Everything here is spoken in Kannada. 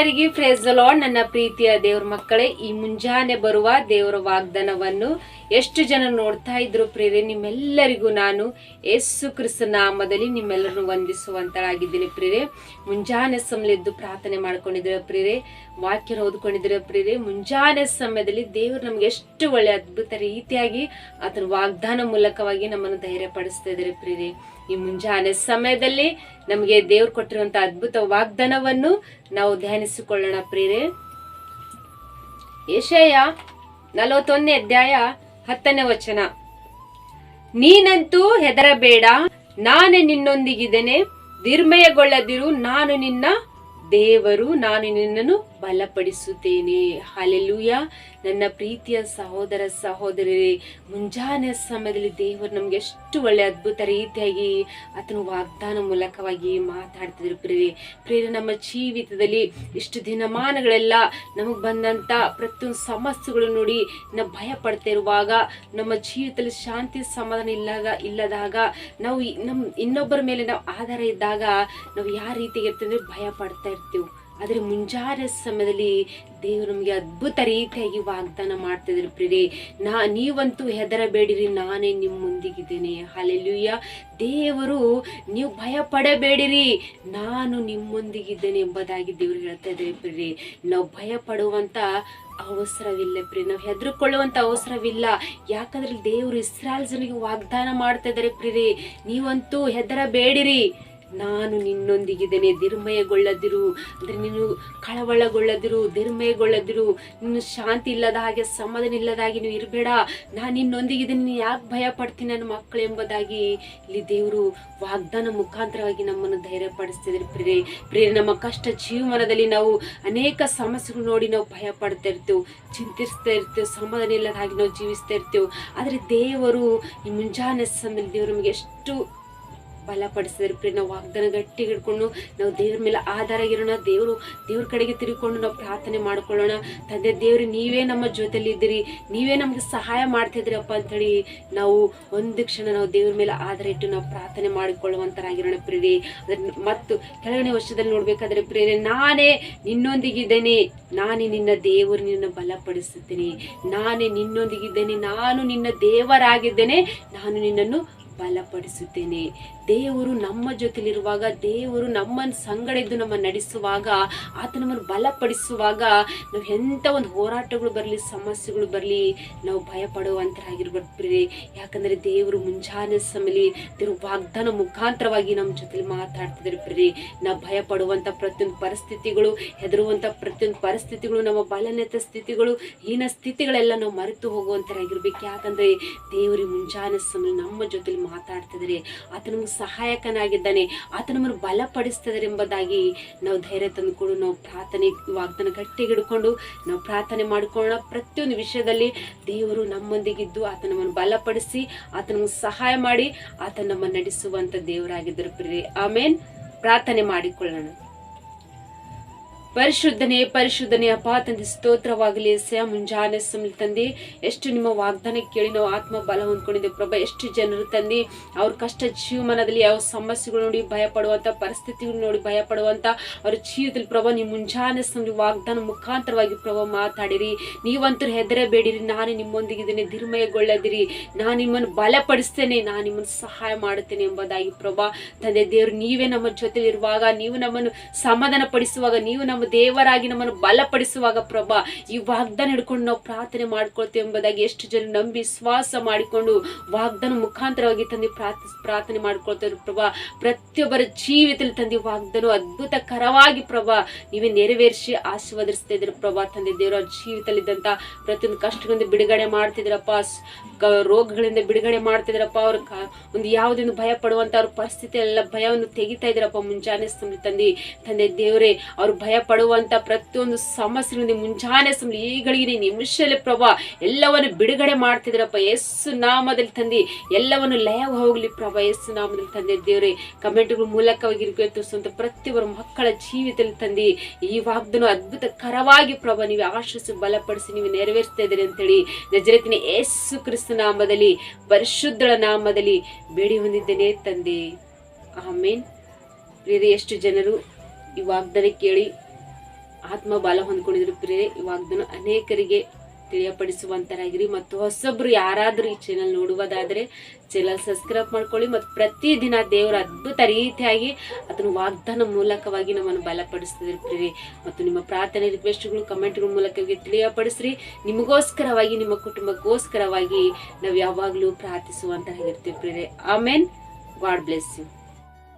ಎಲ್ಲರಿಗೂ ಫ್ರೇಸ್ ಲಾರ್ಡ್ ನನ್ನ ಪ್ರೀತಿಯ ದೇವ್ರ ಮಕ್ಕಳೇ, ಈ ಮುಂಜಾನೆ ಬರುವ ದೇವರ ವಾಗ್ದಾನವನ್ನು ಎಷ್ಟು ಜನ ನೋಡ್ತಾ ಇದ್ರು ಪ್ರೇರೆ ನಿಮ್ಮೆಲ್ಲರಿಗೂ ನಾನು ಯೇಸು ಕ್ರಿಸ್ತ ನಾಮದಲ್ಲಿ ನಿಮ್ಮೆಲ್ಲರನ್ನು ವಂದಿಸುವಂತಳಾಗಿದ್ದೀನಿ ಪ್ರೇರೆ ಮುಂಜಾನೆ ಸಮಯದ್ದು ಪ್ರಾರ್ಥನೆ ಮಾಡ್ಕೊಂಡಿದ್ರೆ ಪ್ರೇರೆ ವಾಕ್ಯ ಓದ್ಕೊಂಡಿದ್ರೆ ಪ್ರೇರೆ ಮುಂಜಾನೆ ಸಮಯದಲ್ಲಿ ದೇವರು ನಮ್ಗೆ ಎಷ್ಟು ಒಳ್ಳೆ ಅದ್ಭುತ ರೀತಿಯಾಗಿ ಅದರ ವಾಗ್ದಾನ ಮೂಲಕವಾಗಿ ನಮ್ಮನ್ನು ಧೈರ್ಯ ಪಡಿಸ್ತಾ ಇದ್ದಾರೆ ಪ್ರೇರೆ ಈ ಮುಂಜಾನೆ ಸಮಯದಲ್ಲಿ ನಮಗೆ ದೇವ್ರು ಕೊಟ್ಟಿರುವಂತಹ ಅದ್ಭುತ ವಾಗ್ದಾನವನ್ನು ನಾವು ಧ್ಯಾನಿಸಿಕೊಳ್ಳೋಣ ಪ್ರೇರೆ ಏಷಯ ನಲವತ್ತೊಂದನೇ ಅಧ್ಯಾಯ ಹತ್ತನೇ ವಚನ. ನೀನಂತೂ ಹೆದರಬೇಡ, ನಾನೇ ನಿನ್ನೊಂದಿಗಿದ್ದೇನೆ, ನಿರ್ಮಯಗೊಳ್ಳದಿರು ನಾನು ನಿನ್ನ ದೇವರು, ನಾನು ನಿನ್ನನ್ನು ಬಲಪಡಿಸುತ್ತೇನೆ. ಹಾಲೆಲ್ಲೂಯ, ನನ್ನ ಪ್ರೀತಿಯ ಸಹೋದರ ಸಹೋದರರೇ ಮುಂಜಾನೆ ಸಮಯದಲ್ಲಿ ದೇವರು ನಮ್ಗೆ ಎಷ್ಟು ಒಳ್ಳೆ ಅದ್ಭುತ ರೀತಿಯಾಗಿ ಆತನ ವಾಗ್ದಾನ ಮೂಲಕವಾಗಿ ಮಾತಾಡ್ತಿದ್ರು ಪ್ರೇರೆ ಪ್ರೇರೆ ನಮ್ಮ ಜೀವಿತದಲ್ಲಿ ಇಷ್ಟು ದಿನಮಾನಗಳೆಲ್ಲ ನಮಗೆ ಬಂದಂತ ಪ್ರತಿಯೊಂದು ಸಮಸ್ಯೆಗಳು ನೋಡಿ ನಾವು ಭಯ ಪಡ್ತಾ ನಮ್ಮ ಜೀವಿತದಲ್ಲಿ ಶಾಂತಿ ಸಮಾಧಾನ ಇಲ್ಲದ, ಇಲ್ಲದಾಗ, ನಾವು ಈ- ನಮ್ ಇನ್ನೊಬ್ಬರ ಮೇಲೆ ನಾವು ಆಧಾರ ಇದ್ದಾಗ ನಾವು ಯಾವ ರೀತಿಗೆ ಇರ್ತಂದ್ರೆ ಭಯ ಪಡ್ತಾ ಇರ್ತೀವಿ. ಆದರೆ ಮುಂಜಾನೆ ಸಮಯದಲ್ಲಿ ದೇವರು ನಮಗೆ ಅದ್ಭುತ ರೀತಿಯಾಗಿ ವಾಗ್ದಾನ ಮಾಡ್ತಿದ್ರು ಪ್ರಿಯರೇ. ನಾ ನೀವಂತೂ ಹೆದರಬೇಡಿರಿ, ನಾನೇ ನಿಮ್ಮೊಂದಿಗಿದ್ದೇನೆ ಹಾಲೆಲ್ಲುಯ್ಯ ದೇವರು, ನೀವು ಭಯ ಪಡಬೇಡಿರಿ ನಾನು ನಿಮ್ಮೊಂದಿಗಿದ್ದೇನೆ ಎಂಬುದಾಗಿ ದೇವರು ಹೇಳ್ತಾ ಇದ್ದಾರೆ ಪ್ರಿಯರೇ. ನಾವು ಭಯ ಪಡುವಂತ ಅವಸರವಿಲ್ಲ ಪ್ರಿ ನಾವು ಹೆದರ್ಕೊಳ್ಳುವಂತ ಅವಸರವಿಲ್ಲ. ಯಾಕಂದ್ರೆ ದೇವರು ಇಸ್ರಾಲ್ ಜನರಿಗೆ ವಾಗ್ದಾನ ಮಾಡ್ತಾ ಇದ್ದಾರೆ ಪ್ರಿಯರೇ. ನೀವಂತೂ ಹೆದರಬೇಡಿರಿ. ನಾನು ನಿನ್ನೊಂದಿಗಿದ್ದೇನೆ ನಿರ್ಮಯಗೊಳ್ಳದಿರು ಅಂದರೆ ನೀನು ಕಳವಳಗೊಳ್ಳದಿರು ನಿರ್ಮಯಗೊಳ್ಳದಿರು ನೀನು ಶಾಂತಿ ಇಲ್ಲದ ಹಾಗೆ ಸಮಾಧಾನ ಇಲ್ಲದ ಹಾಗೆ ನೀವು ಇರಬೇಡ. ನಾನು ನಿನ್ನೊಂದಿಗಿದ್ದೇನೆ, ನೀನು ಯಾಕೆ ಭಯ ಪಡ್ತೀನಿ ನನ್ನ ಮಕ್ಕಳು ಎಂಬುದಾಗಿ ಇಲ್ಲಿ ದೇವರು ವಾಗ್ದಾನ ಮುಖಾಂತರವಾಗಿ ನಮ್ಮನ್ನು ಧೈರ್ಯ ಪಡಿಸ್ತಿದ್ರೆ ಪ್ರೇ ಪ್ರಿಯರೇ, ನಮ್ಮ ಕಷ್ಟ ಜೀವನದಲ್ಲಿ ನಾವು ಅನೇಕ ಸಮಸ್ಯೆಗಳು ನೋಡಿ ನಾವು ಭಯ ಪಡ್ತಾ ಇರ್ತೇವೆ, ಚಿಂತಿಸ್ತಾ ಇರ್ತೇವೆ, ಸಮಾಧಾನ ಇಲ್ಲದ ಹಾಗೆ ನಾವು ಜೀವಿಸ್ತಾ ಇರ್ತೇವೆ. ಆದರೆ ದೇವರು ಈ ಮುಂಜಾನೆ ಸಮಯದಲ್ಲಿ ದೇವರು ನಮಗೆ ಎಷ್ಟು ಬಲಪಡಿಸಿದ್ರೆ. ಪ್ರಿಯ ನಾವು ವಾಗ್ದಾನ ಗಟ್ಟಿ ಹಿಡ್ಕೊಂಡು ನಾವು ದೇವ್ರ ಮೇಲೆ ಆಧಾರ ಆಗಿರೋಣ ದೇವರು ದೇವ್ರ ಕಡೆಗೆ ತಿರುಗಿಕೊಂಡು ನಾವು ಪ್ರಾರ್ಥನೆ ಮಾಡ್ಕೊಳ್ಳೋಣ. ತಂದೆ ದೇವ್ರಿ, ನೀವೇ ನಮ್ಮ ಜೊತೆಲಿ ಇದ್ದೀರಿ. ನೀವೇ ನಮ್ಗೆ ಸಹಾಯ ಮಾಡ್ತಿದ್ರಪ್ಪ ಅಂತೇಳಿ ನಾವು ಒಂದು ಕ್ಷಣ ನಾವು ದೇವ್ರ ಮೇಲೆ ಆಧಾರ ಇಟ್ಟು ನಾವು ಪ್ರಾರ್ಥನೆ ಮಾಡಿಕೊಳ್ಳುವಂತರಾಗಿರೋಣ ಪ್ರೇರಿ ಮತ್ತು ಕೆಳಗಡೆ ವರ್ಷದಲ್ಲಿ ನೋಡ್ಬೇಕಾದ್ರೆ ಪ್ರೇರೆ ನಾನೇ ನಿನ್ನೊಂದಿಗಿದ್ದೇನೆ. ನಾನೇ ನಿನ್ನ ದೇವರು, ನಿನ್ನ ಬಲಪಡಿಸುತ್ತೇನೆ. ನಾನೇ ನಿನ್ನೊಂದಿಗಿದ್ದೇನೆ. ನಾನು ನಿನ್ನ ದೇವರಾಗಿದ್ದೇನೆ. ನಾನು ನಿನ್ನನ್ನು ಬಲಪಡಿಸುತ್ತೇನೆ. ದೇವರು ನಮ್ಮ ಜೊತೆಲಿರುವಾಗ, ದೇವರು ನಮ್ಮನ್ನು ಸಂಗಡ ಇದ್ದು ನಮ್ಮ ನಡೆಸುವಾಗ ಆತ ನಮ್ಮನ್ನು ಬಲಪಡಿಸುವಾಗ ನಾವು ಎಂಥ ಒಂದು ಹೋರಾಟಗಳು ಬರಲಿ, ಸಮಸ್ಯೆಗಳು ಬರಲಿ, ನಾವು ಭಯ ಪಡುವಂತರಾಗಿರ್ಬಾರ್ದು ಪ್ರಿಯರೇ ಯಾಕಂದರೆ ದೇವರು ಮುಂಜಾನೆ ಸಮಲಿ ದೇವರು ವಾಗ್ದಾನ ಮುಖಾಂತರವಾಗಿ ನಮ್ಮ ಜೊತೆಲಿ ಮಾತಾಡ್ತಿದ್ದಾರೆ ಪ್ರಿಯರೇ ನಾವು ಭಯ ಪಡುವಂಥ ಪ್ರತಿಯೊಂದು ಪರಿಸ್ಥಿತಿಗಳು, ಹೆದರುವಂಥ ಪ್ರತಿಯೊಂದು ಪರಿಸ್ಥಿತಿಗಳು, ನಮ್ಮ ಬಲನೆತ ಸ್ಥಿತಿಗಳು, ಹೀನ ಸ್ಥಿತಿಗಳೆಲ್ಲ ನಾವು ಮರೆತು ಹೋಗುವಂಥರಾಗಿರ್ಬೇಕು ಯಾಕಂದರೆ ದೇವರು ಮುಂಜಾನೆ ಸಮಯ ನಮ್ಮ ಜೊತೆಲಿ ಮಾತಾಡ್ತಿದ್ದಾರೆ ಆತ ನಮಗೆ ಸಹಾಯಕನಾಗಿದ್ದಾನೆ. ಆತ ನಮ್ಮನ್ನು ಬಲಪಡಿಸ್ತಿದ್ದಾರೆ ಎಂಬುದಾಗಿ ನಾವು ಧೈರ್ಯ ತಂದುಕೊಂಡು ನಾವು ಪ್ರಾರ್ಥನೆ ವಾಗ್ದನ ಗಟ್ಟಿಗೆ ಹಿಡ್ಕೊಂಡು ನಾವು ಪ್ರಾರ್ಥನೆ ಮಾಡಿಕೊಳ್ಳೋಣ. ಪ್ರತಿಯೊಂದು ವಿಷಯದಲ್ಲಿ ದೇವರು ನಮ್ಮೊಂದಿಗಿದ್ದು ಆತ ನಮ್ಮನ್ನು ಬಲಪಡಿಸಿ ಆತ ನಮಗೆ ಸಹಾಯ ಮಾಡಿ ಆತ ನಮ್ಮನ್ನು ನಡೆಸುವಂತ ದೇವರಾಗಿದ್ದರು ಪ್ರಿಯ ಆಮೇನ್. ಪ್ರಾರ್ಥನೆ ಮಾಡಿಕೊಳ್ಳೋಣ. ಪರಿಶುದ್ಧನೇ ಪರಿಶುದ್ಧನೇ, ಅಪ್ಪ ತಂದೆ, ಸ್ತೋತ್ರವಾಗಲಿ ಸಹ ಮುಂಜಾನೆ ಸಮಯ ತಂದೆ. ಎಷ್ಟು ನಿಮ್ಮ ವಾಗ್ದಾನ ಕೇಳಿ ನಾವು ಆತ್ಮ ಬಲ ಹೊಂದ್ಕೊಂಡಿದ್ದೇವೆ ಪ್ರಭಾ. ಎಷ್ಟು ಜನರು ತಂದೆ, ಅವ್ರ ಕಷ್ಟ ಜೀವಮಾನದಲ್ಲಿ ಯಾವ ಸಮಸ್ಯೆಗಳು ನೋಡಿ ಭಯ ಪಡುವಂತ ಪರಿಸ್ಥಿತಿಗಳು ನೋಡಿ ಭಯ ಪಡುವಂತ ಅವ್ರ ಜೀವದಲ್ಲಿ ಪ್ರಭಾ, ನೀವು ಮುಂಜಾನೆ ಸಮಯ ವಾಗ್ದಾನ ಮುಖಾಂತರವಾಗಿ ಪ್ರಭಾ ಮಾತಾಡಿರಿ. ನೀವಂತೂ ಹೆದರಬೇಡಿರಿ, ನಾನು ನಿಮ್ಮೊಂದಿಗಿದ್ದೇನೆ ನಿರ್ಮಯಗೊಳ್ಳದಿರಿ ನಾನು ನಿಮ್ಮನ್ನು ಬಲಪಡಿಸ್ತೇನೆ, ನಾನು ನಿಮ್ಮನ್ನು ಸಹಾಯ ಮಾಡುತ್ತೇನೆ ಎಂಬುದಾಗಿ ಪ್ರಭಾ. ತಂದೆ ದೇವರು, ನೀವೇ ನಮ್ಮ ಜೊತೆ ಇರುವಾಗ ನೀವು ನಮ್ಮನ್ನು ಸಮಾಧಾನ ಪಡಿಸುವಾಗ ನೀವು ನಮ್ಮ ದೇವರಾಗಿ ನಮ್ಮನ್ನು ಬಲಪಡಿಸುವಾಗ ಪ್ರಭಾ, ಈ ವಾಗ್ದಾನ ಹಿಡ್ಕೊಂಡು ನಾವು ಪ್ರಾರ್ಥನೆ ಮಾಡ್ಕೊಳ್ತೇವೆ ಎಂಬುದಾಗಿ ಎಷ್ಟು ಜನ ನಂಬಿ ವಿಶ್ವಾಸ ಮಾಡಿಕೊಂಡು ವಾಗ್ದಾನ ಮುಖಾಂತರವಾಗಿ ತಂದೆ ಪ್ರಾರ್ಥ, ಪ್ರಾರ್ಥನೆ ಮಾಡ್ಕೊಳ್ತೇವೆ ಪ್ರಭಾ. ಪ್ರತಿಯೊಬ್ಬರ ಜೀವಿತದಲ್ಲಿ ತಂದೆ ವಾಗ್ದಾನ ಅದ್ಭುತಕರವಾಗಿ ಪ್ರಭಾ, ನೀವೇ ನೆರವೇರಿಸಿ ಆಶೀರ್ವದಿಸ್ತಾ ಇದ್ದೀರ ಪ್ರಭಾ ತಂದೆ ದೇವರ. ಜೀವಿತದಲ್ಲಿದ್ದಂಥ ಪ್ರತಿಯೊಂದು ಕಷ್ಟಗಳಿಂದ ಬಿಡುಗಡೆ ಮಾಡ್ತಿದ್ರಪ್ಪ ರೋಗಗಳಿಂದ ಬಿಡುಗಡೆ ಮಾಡ್ತಿದ್ರಪ್ಪ ಅವ್ರ ಒಂದು ಯಾವುದನ್ನು ಭಯ ಪಡುವಂತ ಅವ್ರ ಪರಿಸ್ಥಿತಿ ಎಲ್ಲ ಭಯವನ್ನು ತೆಗಿತಾ ಇದ್ರಪ್ಪ ಮುಂಜಾನೆ ತಂದೆ ತಂದೆ ದೇವರೇ, ಅವ್ರು ಭಯ ಪಡುವಂತ ಪ್ರತಿಯೊಂದು ಸಮಸ್ಯೆ ಮುಂಜಾನೆ ಸಮಯ ಈಗಳಿಗೆ ನಿಮಿಷದಲ್ಲಿ ಪ್ರಭಾ, ಎಲ್ಲವನ್ನು ಬಿಡುಗಡೆ ಮಾಡ್ತಿದ್ರಪ್ಪ ಯೇಸು ನಾಮದಲ್ಲಿ ತಂದಿ, ಎಲ್ಲವನ್ನು ಲಯ ಹೋಗ್ಲಿ ಪ್ರಭಾ, ಯೇಸು ನಾಮದಲ್ಲಿ ತಂದೆ ದೇವರೇ. ಕಮೆಂಟ್ಗಳ ಮೂಲಕವಾಗಿ ತೋರಿಸುವಂತ ಪ್ರತಿಯೊಬ್ಬರ ಮಕ್ಕಳ ಜೀವಿತದಲ್ಲಿ ತಂದಿ, ಈ ವಾಗ್ದಾನ ಅದ್ಭುತಕರವಾಗಿ ಪ್ರಭಾ, ನೀವು ಆಶ್ರಯಿಸಿ ಬಲಪಡಿಸಿ, ನೀವು ನೆರವೇರಿಸ್ತಾ ಇದ್ದೀರಿ ಅಂತೇಳಿ ನಜರತಿನ ಯೇಸು ಕ್ರಿಸ್ತ ನಾಮದಲ್ಲಿ, ಪರಿಶುದ್ಧಳ ನಾಮದಲ್ಲಿ ಬೇಡಿ ಹೊಂದಿದ್ದೇನೆ ತಂದೆ. ಆಮೇನ್. ಪ್ರಿಯರೇ, ಎಷ್ಟು ಜನರು ಈ ವಾಗ್ದಾನ ಕೇಳಿ ಆತ್ಮ ಬಲ ಹೊಂದ್ಕೊಂಡಿದ್ರು ಪ್ರೇ ಇವಾಗ್ದೂ ಅನೇಕರಿಗೆ ತಿಳಿಯಪಡಿಸುವಂತರಾಗಿರಿ. ಮತ್ತು ಹೊಸಬ್ರು ಯಾರಾದರೂ ಈ ಚಾನಲ್ ನೋಡುವುದಾದರೆ ಚಾನಲ್ ಸಬ್ಸ್ಕ್ರೈಬ್ ಮಾಡ್ಕೊಳ್ಳಿ. ಮತ್ತು ಪ್ರತಿದಿನ ದೇವರ ಅದ್ಭುತ ರೀತಿಯಾಗಿ ಅದನ್ನು ವಾಗ್ದಾನ ಮೂಲಕವಾಗಿ ನಮ್ಮನ್ನು ಬಲಪಡಿಸ್ತಿರ್ತೀರಿ ಮತ್ತು ನಿಮ್ಮ ಪ್ರಾರ್ಥನೆ ರಿಕ್ವೆಸ್ಟ್ಗಳು, ಕಮೆಂಟ್ಗಳ ಮೂಲಕವಾಗಿ ತಿಳಿಯಪಡಿಸ್ರಿ. ನಿಮಗೋಸ್ಕರವಾಗಿ, ನಿಮ್ಮ ಕುಟುಂಬಕ್ಕೋಸ್ಕರವಾಗಿ ನಾವು ಯಾವಾಗಲೂ ಪ್ರಾರ್ಥಿಸುವಂತರಾಗಿರ್ತೀವಿ ಪ್ರೇರೆ ಆಮೇನ್. God bless you.